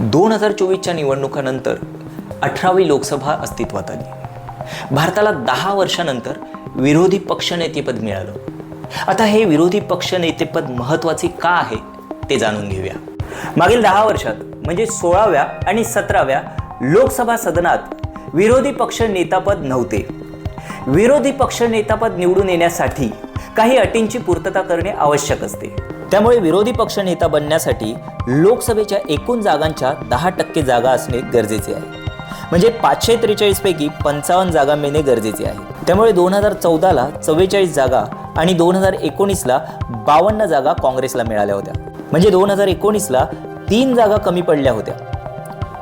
दोन हजार चोवीसच्या निवडणुकानंतर अठरावी लोकसभा अस्तित्वात आली. भारताला दहा वर्षानंतर विरोधी पक्षनेतेपद मिळालं. आता हे विरोधी पक्षनेतेपद महत्त्वाचे का आहे ते जाणून घेऊया. मागील दहा वर्षात म्हणजे सोळाव्या आणि सतराव्या लोकसभा सदनात विरोधी पक्ष नेतापद नव्हते. विरोधी पक्ष नेतापद निवडून येण्यासाठी काही अटींची पूर्तता करणे आवश्यक असते. त्यामुळे विरोधी पक्ष नेता बनण्यासाठी लोकसभेच्या एकूण जागांच्या दहा टक्के जागा असणे गरजेचे आहे. म्हणजे पाचशे त्रेचाळीसपैकी पंचावन्न जागा मिळणे गरजेचे आहे. त्यामुळे दोन हजार चौदाला चव्वेचाळीस जागा आणि दोन हजार एकोणीसला बावन्न जागा काँग्रेसला मिळाल्या होत्या. म्हणजे दोन हजार एकोणीसला तीन जागा कमी पडल्या होत्या.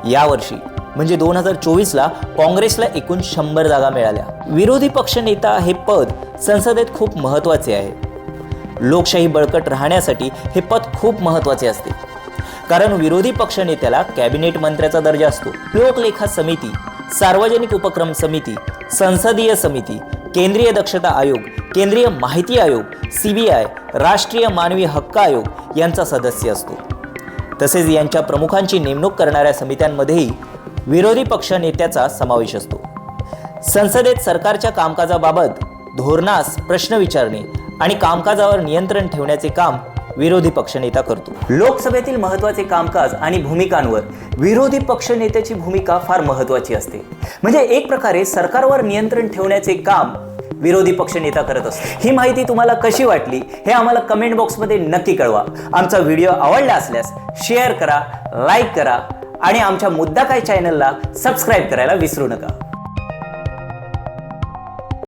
यावर्षी म्हणजे दोन हजार चोवीसला काँग्रेसला एकूण शंभर जागा मिळाल्या. विरोधी पक्षनेता हे पद संसदेत खूप महत्त्वाचे आहे. लोकशाही बळकट राहण्यासाठी हे पद खूप महत्त्वाचे असते. कारण विरोधी पक्षनेत्याला कॅबिनेट मंत्र्याचा दर्जा असतो. लोकलेखा समिती सार्वजनिक उपक्रम समिती संसदीय समिती केंद्रीय दक्षता आयोग केंद्रीय माहिती आयोग सीबीआय राष्ट्रीय मानवी हक्क आयोग यांचा सदस्य असतो. तसेच यांच्या प्रमुखांची नेमणूक करणाऱ्या समित्यांमध्येही विरोधी पक्ष नेत्याचा समावेश असतो. संसदेत सरकारच्या कामकाजाबाबत धोरणास प्रश्न विचारणे आणि कामकाजावर नियंत्रण ठेवण्याचे काम विरोधी पक्षनेता करतो. लोकसभेतील महत्त्वाचे कामकाज आणि भूमिकांवर विरोधी पक्षनेत्याची भूमिका फार महत्त्वाची असते. म्हणजे एक प्रकारे सरकारवर नियंत्रण ठेवण्याचे काम विरोधी पक्षनेता करत असतो. ही माहिती तुम्हाला कशी वाटली हे आम्हाला कमेंट बॉक्समध्ये नक्की कळवा. आमचा व्हिडिओ आवडला असल्यास शेअर करा लाईक करा आणि आमच्या मुद्दा काय चॅनलला सबस्क्राईब करायला विसरू नका.